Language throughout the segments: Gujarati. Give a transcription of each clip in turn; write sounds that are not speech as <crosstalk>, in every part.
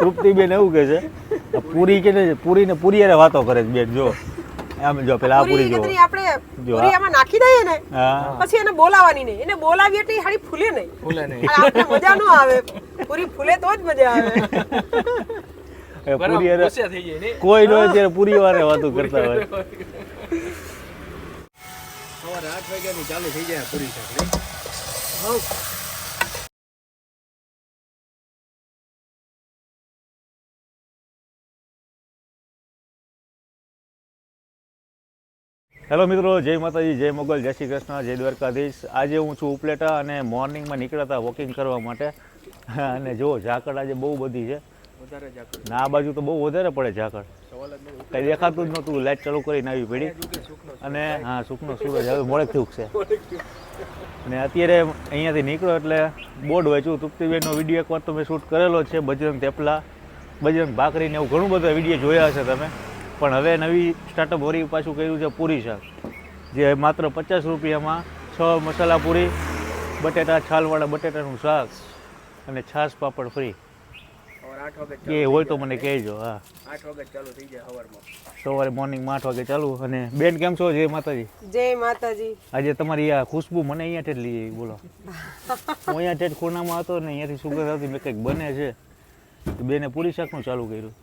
તૃપ્તિબેન એવું કહે છે પૂરી કે ને પૂરી ને પૂરી અરે વાતો કરે છે બેન જો. આમ જો પેલા આ પૂરી જો આપણે પૂરી આમાં નાખી દઈએ ને પછી એને બોલાવાની નહીં. એને બોલાવી એટલે હાડી ફૂલે નહીં. ફૂલે નહીં. આપણે મજા ન આવે. પૂરી ફૂલે તો જ મજા આવે. પૂરી કોઈ ન અત્યારે પૂરી વારે વાતો કરતા હોય. સવારે આઠ વાગ્યાની ચાલુ થઈ જાય પૂરી શાક હેલો મિત્રો જય માતાજી જય મોગલ જય શ્રી કૃષ્ણ જય દ્વારકાધીશ. આજે હું છું ઉપલેટા અને મોર્નિંગમાં નીકળ્યા હતા વોકિંગ કરવા માટે. અને જો ઝાકળ આજે બહુ બધી છે. ના આ બાજુ તો બહુ વધારે પડે ઝાકળ. કઈ દેખાતું જ નહોતું લાઈટ ચાલુ કરીને આવી પડી અને હા સુખનો સૂરજ હવે મોડેકથી ઉગશે અને અત્યારે અહીંયાથી નીકળો એટલે બોર્ડ વાંચ્યું તૃપ્તિબેનનો વીડિયો એકવાર તો મેં શૂટ કરેલો છે બજરંગ થેપલા બજરંગ ભાખરીને એવું ઘણું બધા વીડિયો જોયા હશે તમે. પણ હવે નવી સ્ટાર્ટઅપ વરી પાછું કર્યું છે પૂરી શાક જે માત્ર પચાસ રૂપિયામાં છ મસાલા પૂરી બટેટા છાલવાળા બટેટાનું શાક અને છાશ પાપડ ફ્રી કે હોય તો મને કહેજો હા. આઠ વાગે ચાલુ થઈ જાય સવારમાં. સવારે મોર્નિંગમાં આઠ વાગે ચાલુ. અને બેન કેમ છો? જય માતાજી. જય માતાજી. આજે તમારી આ ખુશ્બુ મને અહીંયા ઠેઠ લઈ આવી બોલો. હું અહીંયા ઠેઠ ખૂણામાં હતો ને અહીંયાથી સુગર આવતી મેં કંઈક બને છે. તો બેને પૂરી શાકનું ચાલુ કર્યું.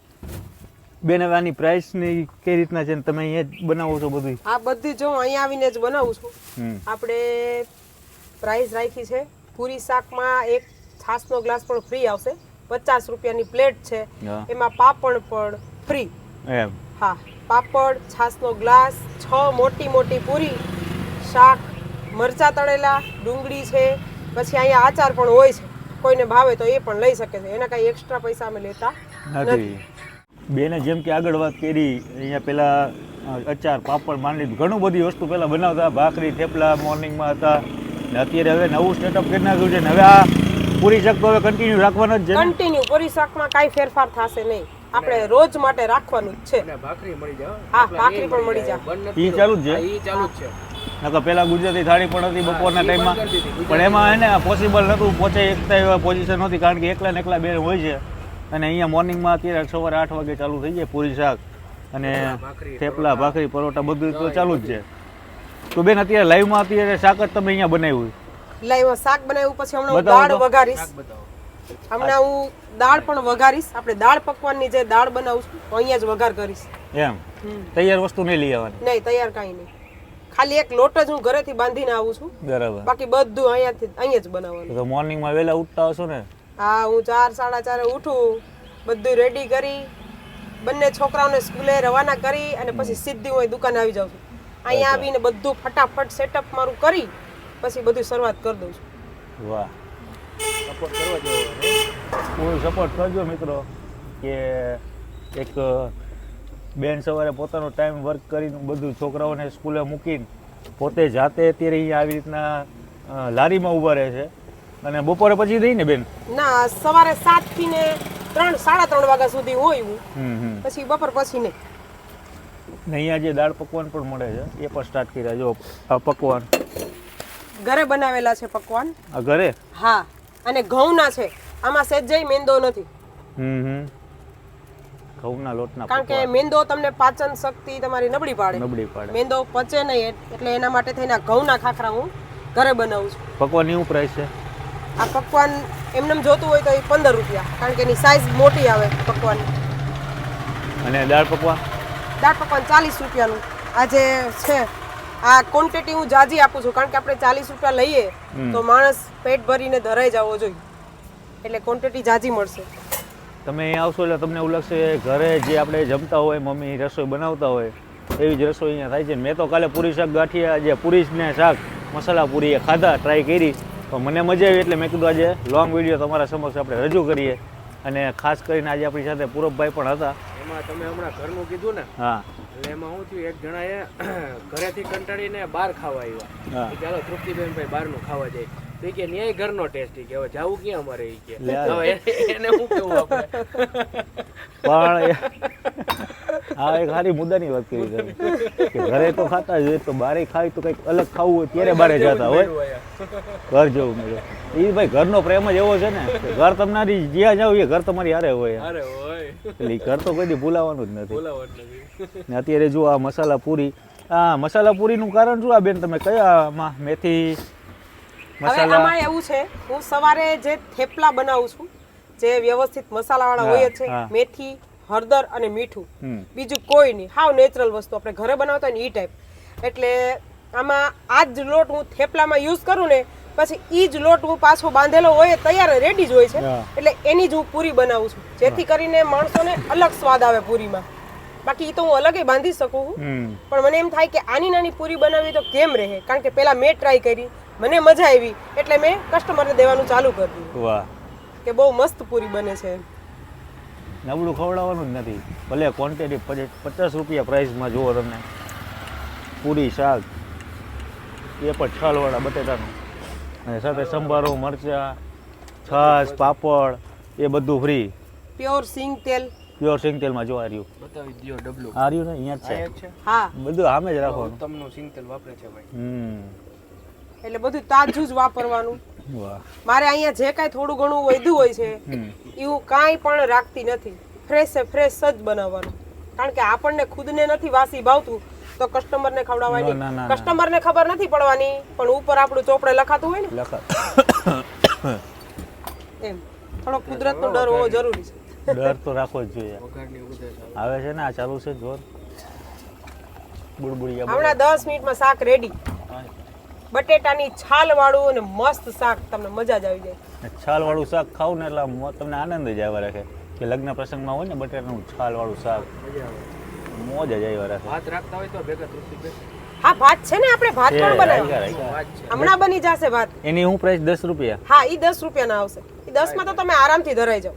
બેન હવે આની પ્રાઇસની કઈ રીતના છે તમે અહીંયા જ બનાવો છો બધું આ બધી જો અહીંયા આવીને જ બનાવું છું. આપણે પ્રાઇસ રાખી છે. પૂરી શાકમાં એક છાસનો ગ્લાસ પણ ફ્રી આવશે. પચાસ રૂપિયાની પ્લેટ છે. એમાં પાપડ પણ ફ્રી એમ. હા પાપડ છાશનો ગ્લાસ છ મોટી મોટી પૂરી શાક મરચા તળેલા ડુંગળી છે પછી અહીંયા આચાર પણ હોય છે. કોઈને ભાવે તો એ પણ લઈ શકે છે. એના કાંઈ એક્સ્ટ્રા પૈસા અમે લેતા નથી. બેને જેમ કે આગળ વાત કરી અહીંયા પેલા અચાર પાપડ માંડી ઘણું બધી વસ્તુ પહેલાં બનાવતા ભાખરી થેપલા મોર્નિંગમાં હતા. ને અત્યારે હવે નવું સ્ટેટઅપ કરી નાખ્યું છે ને હવે આ પૂરી શાક તો હવે કન્ટિન્યુ રાખવાનો જ છે કન્ટિન્યુ પૂરી શાકમાં કાંઈ ફેરફાર થશે નહીં. આપણે રોજ માટે રાખવાનું જ છે. ભાખરી મળી જાય હા, ભાખરી પણ મળી જાય. એ ઈ ચાલુ જ છે? એ ચાલુ જ છે. નકર પેલા ગુજરાતી થાળી પણ હતી બપોરના ટાઈમમાં. પણ એમાં એને પોસિબલ નહોતું પોચે એકતા એવા પોઝિશન નહોતી કારણ કે એકલા ને એકલા બે હોય છે. અને અહીંયા મોર્નિંગમાં અત્યારે સવારે આઠ વાગે ચાલુ થઈ જાય પૂરી શાક અને થેપલા ભાખરી પરોઠા બધું તો ચાલુ જ છે. તો બેન અત્યારે લાઈવમાં અત્યારે શાક જ તમે અહીંયા બનાવ્યું? લાઈવમાં શાક બનાવ્યું પછી હમણાં દાળ. વઘારીશ. હમણાં હું દાળ પણ વઘારીશ. આપણે દાળ પકવાનની જે દાળ બનાવું છું તો અહીંયા જ વઘાર કરીશ. એમ? તૈયાર વસ્તુ નહીં લઈ આવવાની? નહીં તૈયાર કાંઈ નહીં. ખાલી એક લોટ જ હું ઘરેથી બાંધીને આવું છું. બરાબર. બાકી બધું અહીંયાથી અહીંયા જ બનાવવાનું. તો મોર્નિંગમાં વહેલા ઉઠતા હશો ને હા હું ચાર સાડા ચારે ઉઠું બધું રેડી કરી બંને છોકરાઓને સ્કૂલે રવાના કરી અને પછી સીધી હું દુકાને આવી જાઉં છું. અહીંયા આવીને બધું ફટાફટ સેટઅપ મારું કરી પછી બધું શરૂઆત કરી દઉં છું. વાહ. સપોર્ટ કરવા જેવો નહીં? સપોર્ટ કરજો મિત્રો કે એક બેન સવારે પોતાનો ટાઈમ વર્ક કરીને બધું છોકરાઓને સ્કૂલે મૂકીને પોતે જાતે અત્યારે અહીંયા આવી રીતના લારીમાં ઊભા રહે છે. અને બપોરે પછી થઈ ને બેન? ના સવારે સાતથી ને ત્રણ સાડા ત્રણ વાગ્યા સુધી હોય હમ પછી બપોર પછી નહીં. અહીંયા જે દાળ પકવાન પણ મળે છે એ પણ સ્ટાર્ટ કર્યા. જો આ પકવાન. ઘરે બનાવેલા છે પકવાન. આ ઘરે? હા અને ઘઉંના છે. આમાં સહેજય મેંદો નથી. હમ હમ. ઘઉંના લોટના કારણ કે મેંદો તમને પાચન શક્તિ તમારી નબળી પાડે. નબળી પાડે. મેંદો પચે નહીં એટલે એના માટે થઈને ઘઉંના ખાખરા હું ઘરે બનાવું છું. પકવાનની શું પ્રાઇસ છે? આ પકવાન એમને જોતું હોય તો એ પંદર રૂપિયા કારણ કે એની સાઈઝ મોટી આવે પકવાન. અને દાળ પકવાન? દાળ પકવાન ચાલીસ રૂપિયાનું. આજે છે આ ક્વોન્ટિટી હું જાજી આપું છું કારણ કે આપણે ચાલીસ રૂપિયા લઈએ તો માણસ પેટ ભરીને ધરાઈ જવો જોઈએ. એટલે ક્વોન્ટિટી જાજી મળશે. તમે અહીં આવશો એટલે તમને એવું લાગશે ઘરે જે આપણે જમતા હોય મમ્મી રસોઈ બનાવતા હોય એવી જ રસોઈ અહીંયા થાય છે. મેં તો કાલે પૂરી શાક ગાંઠિયા જે પૂરી ને શાક મસાલા પૂરી એ ખાધા ટ્રાય કરી. તો મને મજા આવી એટલે મેં કીધું આજે લોંગ વીડિયો તમારા સમક્ષ આપણે રજૂ કરીએ. અને ખાસ કરીને આજે આપણી સાથે પૂરબભાઈ પણ હતા. એમાં તમે હમણાં ઘરનું કીધું ને હા. એટલે એમાં હું થયું એક જણાએ <clears throat> ઘરેથી કંટાળીને બહાર ખાવા આવ્યા. ચાલો તૃપ્તિબેન ભાઈ બહારનું ખાવા જાય. તો કે ન્યાય ઘરનો ટેસ્ટ કે હવે જાવું ક્યાં અમારે <laughs> એ કે? એને- હું કેવું આપણે? પણ હા એક સારી મુદ્દાની વાત કરી તમે. કે ઘરે તો ખાતા જ હોય તો બારે ખાય તો કંઈક અલગ ખાવું હોય ત્યારે બારે જતા હોય. ઘર જવું મળે એ ભાઈ ઘરનો પ્રેમ જ એવો છે ને ઘર તમારી જ્યાં જાવ એ ઘર તમારી હારે હોય. એટલે ઘર તો કોઈ ભૂલાવાનું જ નથી. ને અત્યારે જો આ મસાલા પૂરી આ મસાલા પૂરીનું કારણ શું આ બેન તમે કયામાં મેથી મસાલા? આમાં એવું છે હું સવારે જે થેપલા બનાવું છું જે વ્યવસ્થિત મસાલાવાળા હોય છે મેથી હળદર અને મીઠું. બીજું કોઈ નહીં. હાવ નેચરલ વસ્તુ આપણે ઘરે બનાવતા ને એ ટાઈપ એટલે આમાં આ જ લોટ હું થેપલામાં યુઝ કરું ને પછી એ જ લોટ હું પાછો બાંધેલો હોય તૈયાર રેડી જ હોય છે. એટલે એની જ હું પૂરી બનાવું છું. જેથી કરીને માણસોને અલગ સ્વાદ આવે પૂરીમાં. બાકી એ તો હું અલગ બાંધી શકું પણ મને એમ થાય કે આની નાની પૂરી બનાવી તો કેમ રહે? કારણ કે પેલા મેં ટ્રાય કરી. મને મજા આવી. એટલે મેં કસ્ટમરને દેવાનું ચાલુ કરી દીધું. કે બહુ મસ્ત પૂરી બને છે નબળું ખવડાવવાનું જ નથી. ભલે ક્વોન્ટિટી પચાસ રૂપિયા પ્રાઇસમાં જુઓ તમને. પૂરી શાક એ પણ છાલવાળા બટેટાનું. અને સાથે સંભારો મરચાં છાશ પાપડ એ બધું ફ્રી પ્યોર સિંગ તેલ. પ્યોર સિંગ તેલમાં જો આર્યું રહ્યું. બતાવી દ્યો ડબલું. આર્યું ને? અહીંયા જ છે. હા. બધું આમે જ રાખવાનું. સિંગ તેલ વાપરે છે ભાઈ. હમ. એટલે બધું તાજું જ વાપરવાનું. મારે અહીંયા જે કાંઈ થોડું ઘણું વધ્યું હોય છે એવું કાંઈ પણ રાખતી નથી. ફ્રેશ ફ્રેશ જ બનાવવાનું. કારણ કે આપણને ખુદને નથી વાસી ભાવતું તો કસ્ટમરને ખવડાવવાની. ના, ના, ના, ના. કસ્ટમરને ખબર નથી પડવાની પણ ઉપર આપણું ચોપડે લખાતું હોય ને એમ. થોડો કુદરતનો ડર હોવો જરૂરી છે. ડર તો રાખવો જ જોઈએ. આવે છે ને આ ચાલુ છે જોર બુડબુડિયા હમણાં દસ મિનિટમાં શાક રેડી બટેટાની છાલ વાળું અને મસ્ત શાક તમને મજા જ આવી જાય. છાલ વાળું શાક ખાવ ને એટલે તમને આનંદ જ આવ્યા રાખે. કે લગ્ન પ્રસંગમાં હોય ને બટેટાનું છાલ વાળું શાક મોજ જ આવ્યા રાખે. ભાત રાખતા હોય તો ભેગા તૃપ્તિ હા ભાત છે ને આપણે? ભાત પણ બનાવ્યો હમણાં બની જશે ભાત. એની હું પ્રાઇસ દસ રૂપિયા. હા એ દસ રૂપિયાના આવશે. એ દસમાં તો તમે આરામથી ધરાઈ જાઓ.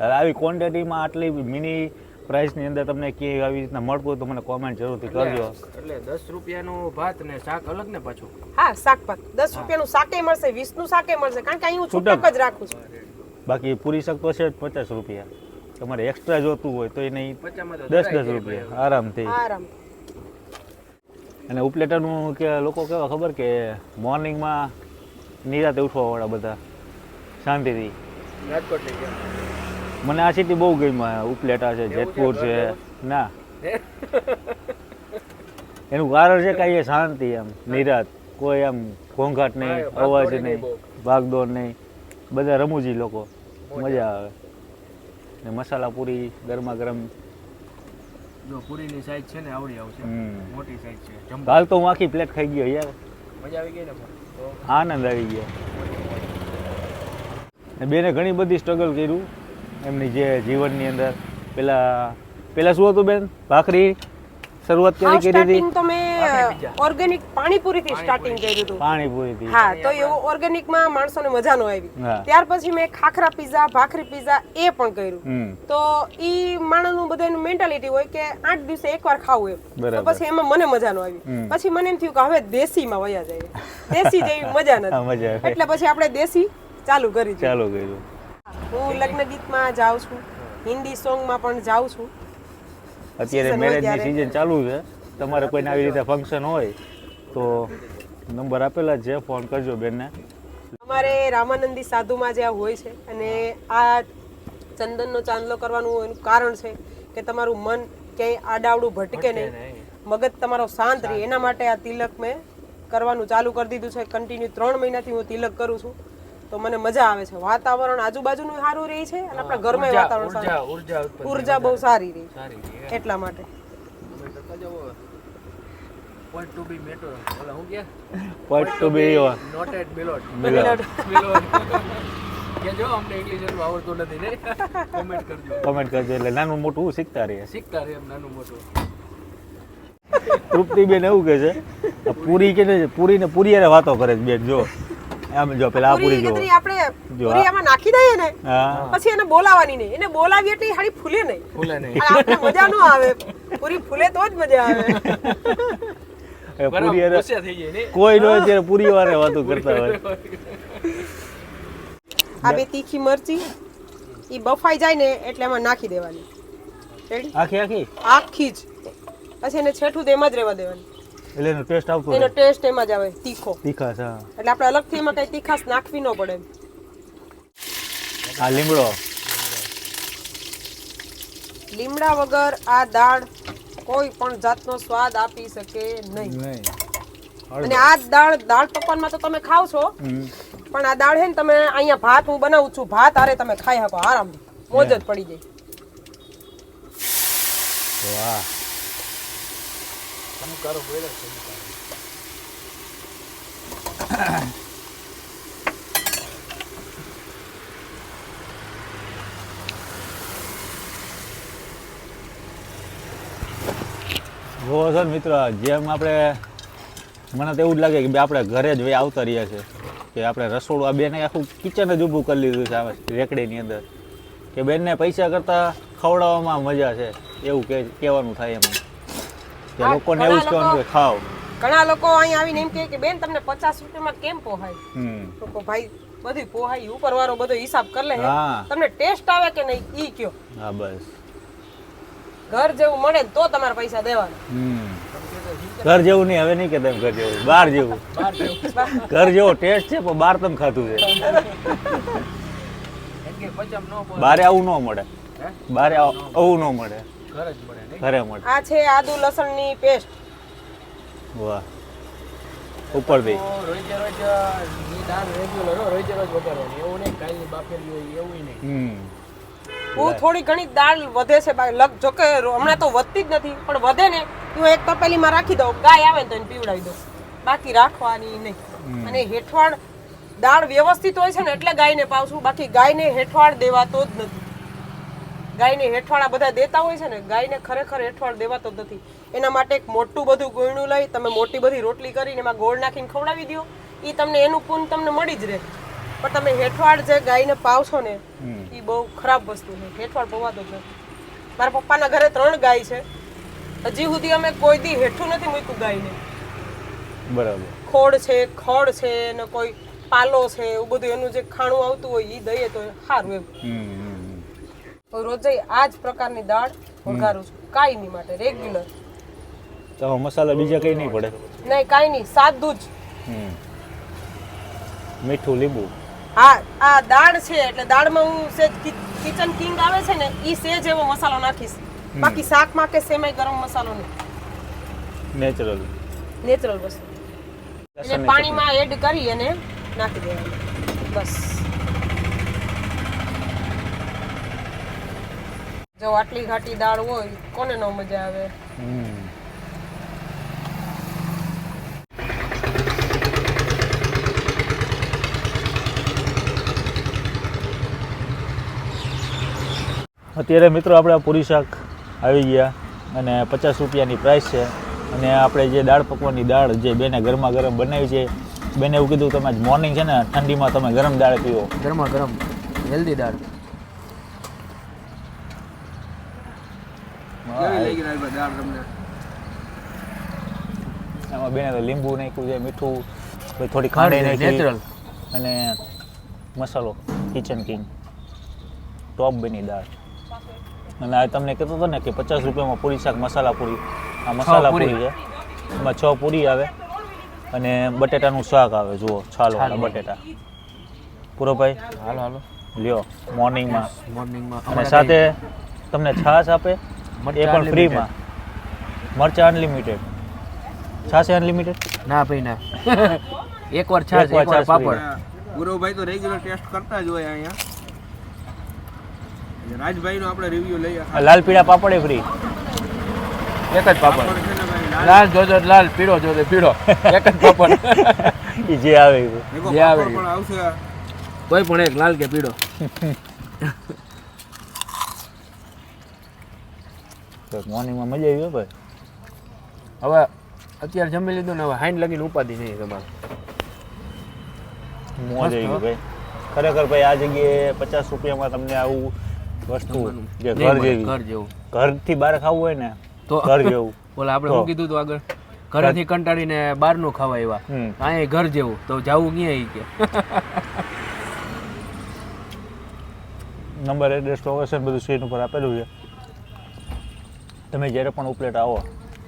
હવે આવી ક્વોન્ટિટીમાં આટલી મિની પ્રાઇસની અંદર તમને કે આવી રીતના મળતું તો મને કોમેન્ટ જરૂરથી કરજો. એટલે દસ રૂપિયાનું ભાત ને શાક અલગ ને પાછું? હા શાક ભાત. દસ રૂપિયાનું શાકે મળશે વીસનું શાકે મળશે. કારણ કે અહીં હું છૂટક. જ રાખું છું. બાકી પૂરી શાક તો છે પચાસ રૂપિયા. તમારે એક્સ્ટ્રા જોતું હોય તો એ નહીં. દસ દસ રૂપિયા. આરામથી. આરામ. અને ઉપલેટાનું કે લોકો કેવા ખબર કે મોર્નિંગમાં નિરાતે ઉઠવાવાળા બધા. શાંતિથી. રાજકોટ લઈ ગયા મને આ સિટી બહુ ગઈ ઉપલેટા છે જેતપુર છે ના. <laughs> એનું કારણ છે કે અહીંયા શાંતિ એમ નિરાત. કોઈ આમ ઘોંઘાટ નહીં અવાજ નહીં ભાગદોડ નહીં. બધા રમૂજી લોકો. મજા આવે. ને મસાલા પૂરી ગરમા ગરમ. જો પૂરીની સાઈઝ છે ને આવડી આવશે. મોટી સાઈઝ છે. હાલ તો હું આખી પ્લેટ ખાઈ ગયો યાર. મજા આવી ગઈ ને આનંદ આવી ગયો. બેને ઘણી બધી સ્ટ્રગલ કર્યું. એમની જે જીવનની અંદર પેલા પેલા શું હતું બેન? ભાખરી શરૂઆત હા કેવી કરી હતી? તો મેં ઓર્ગેનિક પાણીપુરી થી સ્ટાર્ટિંગ કર્યું હતું. પાણીપુરી થી. હા તો એવું ઓર્ગેનિકમાં માણસોને મજા નો આવી. ત્યાર પછી મેં ખાખરા પીઝા ભાખરી પીઝા એ પણ કર્યું. તો ઈ માણસનું બધાનું મેન્ટાલિટી હોય કે આઠ દિવસે એકવાર ખાવું એમ. તો પછી એમાં મને મજા નો આવી. પછી મને એમ થયું કે હવે દેશી માં વયા જાય દેશી જેવી મજા નથી. એટલે પછી આપણે દેશી ચાલુ કરી ચાલુ કર્યું. હું લગ્ન ગીતમાં જાઉં છું હિન્દી સોંગમાં પણ જાઉં છું. અત્યારે મેરેજની સિઝન ચાલુ છે. તમારે કોઈને આવી રીતે ફંક્શન હોય તો નંબર આપેલા છે ફોન કરજો બેનને. અમારે રામાનંદી સાધુમાં જે હોય છે અને આ ચંદનનો ચાંદલો કરવાનું એનું કારણ છે કે તમારું મન ક્યાંય આડાવડું ભટકે નહીં. મગજ તમારો શાંત રહે. એના માટે આ તિલક મેં કરવાનું ચાલુ કરી દીધું છે. કન્ટિન્યુ ત્રણ મહિનાથી હું તિલક કરું છું. તો મને મજા આવે છે. વાતાવરણ આજુબાજુનું સારું રહે છે અને આપણા ઘરમાં વાતાવરણ ઊર્જા સારું. ઊર્જા ઊર્જા બહુ સારી રહી. એટલા માટે. તમે કરતા જાઓ પોઈન્ટ ટુ બી મેટો ઓલા હું ગયા પોઈન્ટ ટુ બી નોટેડ બિલોટ બિલોટ. બિલોટ કે જો અમને ઇંગ્લિશ એટલું આવડતું નથી ને? કોમેન્ટ કરજો. કમેન્ટ કરજો એટલે નાનું મોટું શીખતા રહીએ. શીખતા રહે નાનું મોટું. તૃપ્તિબેન એવું કે છે પૂરી કે પૂરી ને પૂરી વાતો કરે છે બેન જો. આમ જો પેલા આ પૂરી જો આપણે પૂરી આમાં નાખી દઈએ ને પછી એને બોલાવાની નહીં. એને બોલાવી એટલે હાડી ફૂલે નહીં. ફૂલે નહીં. આપણે મજા ન આવે. પૂરી ફૂલે તો જ મજા આવે. પૂરી બરાબર હારે ગુસ્સે થઈ જાય ને. કોઈ નો અત્યારે પૂરી વારે વાતો કરતા હોય. આ બે તીખી મરચી એ બફાઈ જાય ને એટલે એમાં નાખી દેવાની. આખી આખી? આખી જ. પછી એને છેઠું તેમાં જ રહેવા દેવાની. એટલે એનો ટેસ્ટ આવતો એનો ટેસ્ટ એમાં જ આવે તીખો. તીખાશ હા. એટલે આપણે અલગથી એમાં કઈ તીખાશ નાખવી ન પડે આ લીમડો. લીમડા વગર આ દાળ કોઈ પણ જાતનો સ્વાદ આપી શકે નહીં. અને આ દાળ દાળ પકવાનમાં તો તમે ખાવ છો. પણ આ દાળ હે ને તમે અહીંયા ભાત હું બનાવું છું ભાત હારે તમે ખાઈ શકો આરામ મોજ જ પડી જાય. વાહ. જોવો છો ને મિત્ર, જેમ આપણે મને તો એવું જ લાગે કે આપણે ઘરે જ આવતા રહ્યા છે. કે આપણે રસોડું આ બેને આખું કિચન જ ઊભું કરી લીધું છે આ રેકડીની અંદર. કે બેનને પૈસા કરતાં ખવડાવવામાં મજા છે, એવું કે, કહેવાનું થાય એમ. કે લોકોને એવું જ કહેવાનું કે ખાઓ. ઘણા લોકો અહીં આવીને એમ કહે કે બેન તમને પચાસ રૂપિયામાં કેમ પોહાય? તો ભાઈ બધી પોહાય ઉપર વાળો બધો હિસાબ કરી લે તમને ટેસ્ટ આવે કે નહીં ઈ કયો. હા બસ. ઘર જેવું મળે તો તમારે પૈસા દેવાના. ઘર જેવું નહીં હવે નહીં કે તેમ ઘર જેવું. બહાર જેવું. ઘર જેવો ટેસ્ટ છે પણ બહાર તમે ખાધું છે. એમ કે પચમ ન પડે બારે આવું ન મળે. બારે આવ- આવું ન મળે. ઘર જ મળે. ઘરે મળે. આ છે આદુ લસણની પેસ્ટ વાહ. ઉપરથી તો રોજે રોજ દાળ રેગ્યુલર હો રોજે રોજ વઘારવાની. એવું નહીં કાલની બાફેલી હોય એવું નહીં. હમ. હું થોડી ઘણી દાળ વધે છે બાકી લગ જો કે હમણાં તો વધતી જ નથી પણ વધે ને તો એક તપેલીમાં રાખી દઉં. ગાય આવે ને તો એને પીવડાવી દઉં. બાકી રાખવાની નહીં. અને હેઠવાડ દાળ વ્યવસ્થિત હોય છે ને એટલે ગાયને પાવશું. બાકી ગાયને હેઠવાડ દેવાતો જ નથી. ગાયને હેઠવાળા બધા દેતા હોય છે ને ગાયને ખરેખર હેઠવાળ દેવાતો નથી. એના માટે એક મોટું બધું ગોયણું લઈ તમે મોટી બધી રોટલી કરીને એમાં ગોળ નાખીને ખવડાવી દો એ તમને એનું પૂન તમને મળી જ રહે. પણ તમે હેઠવાડ જે ગાયને પાવશો ને એ બહુ ખરાબ વસ્તુ છે. હેઠવાડ પવાતો જ મારા પપ્પાના ઘરે ત્રણ ગાય છે. હજી સુધી અમે કોઈ દી હેઠું નથી મૂક્યું ગાયને. બરાબર. ખોડ છે ખડ છે ને કોઈ પાલો છે એવું બધું એનું જે ખાણું આવતું હોય એ દઈએ તો સારું એમ. તો રોજે આ જ પ્રકારની દાળ વઘારું છું. કાયમી માટે રેગ્યુલર તો મસાલા બીજા કઈ નહીં પડે. નહીં કાઈ નહીં સાદું જ. મીઠું લીંબુ. હા આ દાળ છે એટલે દાળમાં હું સેજ કિચન કિંગ આવે છે ને એ સેજ એવો મસાલો નાખીશ. બાકી શાકમાં કે સેમાઈ ગરમ મસાલો નહીં. નેચરલ નેચરલ વસ્તુ. એટલે પાણીમાં એડ કરી અને નાખી દેવાનું. બસ. જો આટલી ઘાટી દાળ હોય કોને ન મજા આવે? હમ. અત્યારે મિત્રો આપણે પૂરી શાક આવી ગયા અને પચાસ રૂપિયાની પ્રાઇસ છે. અને આપણે જે દાળ પકવાની દાળ જે બેને ગરમા ગરમ બનાવી છે બેને એવું કીધું તમે મોર્નિંગ છે ને ઠંડીમાં તમે ગરમ દાળ પીવો ગરમા ગરમ હેલ્ધી દાળ કેવી લાગી રાજભાઈ દાળ તમને એમાં બેને તો લીંબુ નાખ્યું છે મીઠું પછી થોડી ખાંડી નેચરલ અને મસાલો કિચન કિંગ ટોપ બની દાળ. અને આ તમને કહેતો હતો ને કે પચાસ રૂપિયામાં પૂરી શાક મસાલા પૂરી. આ મસાલા પૂરી. પૂરી છે. એમાં છ પૂરી આવે અને બટેટાનું શાક આવે જુઓ છાલ બટેટા. પૂરો ભાઈ? હાલો હાલો. લ્યો મોર્નિંગમાં મોર્નિંગમાં અને સાથે તમને છાશ આપે? એ મરચાં પણ ફ્રીમાં મરચા અનલિમિટેડ છાશ અનલિમિટેડ ના ભાઈ ના. <laughs> એકવાર છાશ એકવાર પાપડ. ગુરુભાઈ તો રેગ્યુલર ટેસ્ટ કરતા જ હોય અહીંયા. રાજભાઈ નો આપણે રિવ્યુ લઈએ. લાલ પીળા પાપડ ફ્રી એક જ પાપડ. છે લાલ. જોજો લાલ પીળો જોજો પીળો. એક જ પાપડ. <laughs> એ જે આવે. એ જે આવે. પણ આવશે. કોઈ પણ એક લાલ કે પીળો. <laughs> મોર્નિંગમાં મજા આવી ભાઈ. હવે અત્યારે જમી લીધું ને હવે હાઈન લગીને ઉપાધિ નહીં તમારે. મોજ આવી ગયું ભાઈ. ખરેખર ભાઈ આ જગ્યાએ પચાસ રૂપિયામાં તમને આવું વસ્તુ જે ઘર જેવી. ઘર જેવું. ઘરથી બહાર ખાવું હોય ને તો ઘર જેવું. <laughs> ઓલા આપણે શું કીધું હતું આગળ? ઘરેથી કંટાળીને બહારનું ખાવા એવા અહીંયા ઘર જેવું. તો જવું ક્યાં કે? નંબર એડ્રેસ લોકેશન બધું સ્ક્રીન ઉપર આપેલું છે. તમે જ્યારે પણ ઉપલેટ આવો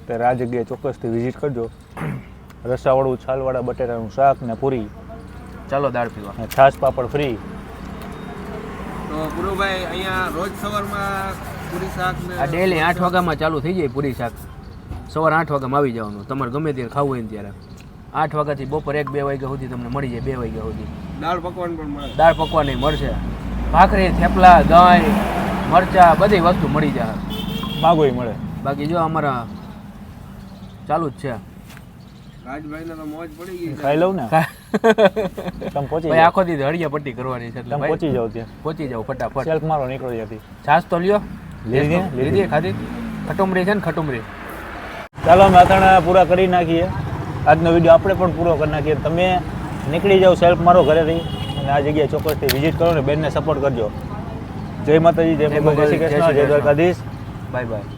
ત્યારે આ જગ્યાએ ચોક્કસથી વિઝિટ કરજો. રસાવાળું છાલવાળા બટેટાનું શાક ને પૂરી. ચાલો દાળ પીવા. અને છાશ પાપડ ફ્રી તો ગુરુભાઈ અહીંયા રોજ સવારમાં પૂરી શાક ને આ ડેલી આઠ વાગ્યામાં ચાલુ થઈ જાય પૂરી શાક. સવારે આઠ વાગ્યામાં આવી જવાનું. તમારે ગમે ત્યારે ખાવું હોય ને ત્યારે. આઠ વાગ્યાથી બપોર એક બે વાગ્યા સુધી તમને મળી જાય બે વાગ્યા સુધી. દાળ પકવાન પણ મળે. દાળ પકવાન મળશે. ભાખરી થેપલા દહીં મરચા બધી વસ્તુ મળી જાય. માગો મળે. બાકી જો અમારા ચાલુ જ છે. રાજભાઈને તો મોજ પડી ગઈ ખાઈ લઉં ને? તમે પહોંચી ભાઈ આખો દી હળિયા પટ્ટી કરવાની છે એટલે તમે પહોંચી જાઓ ત્યાં. પહોંચી જાવ ફટાફટ. સેલ્ફ મારો નીકળો ત્યાંથી. છાશ તો લ્યો. લીધી લીધી. ખાધી? ખટુમરી છે ને ખટુમરી ચાલો અમે અથાણા પૂરા કરી નાખીએ. આજનો વીડિયો આપણે પણ પૂરો કરી નાખીએ. તમે નીકળી જાઓ સેલ્ફ મારો ઘરેથી અને આ જગ્યાએ ચોક્કસથી વિઝિટ કરો ને બેનને સપોર્ટ કરજો. જય માતાજી જય જય શ્રી કૃષ્ણ જય દ્વારકાધીશ. Bye bye.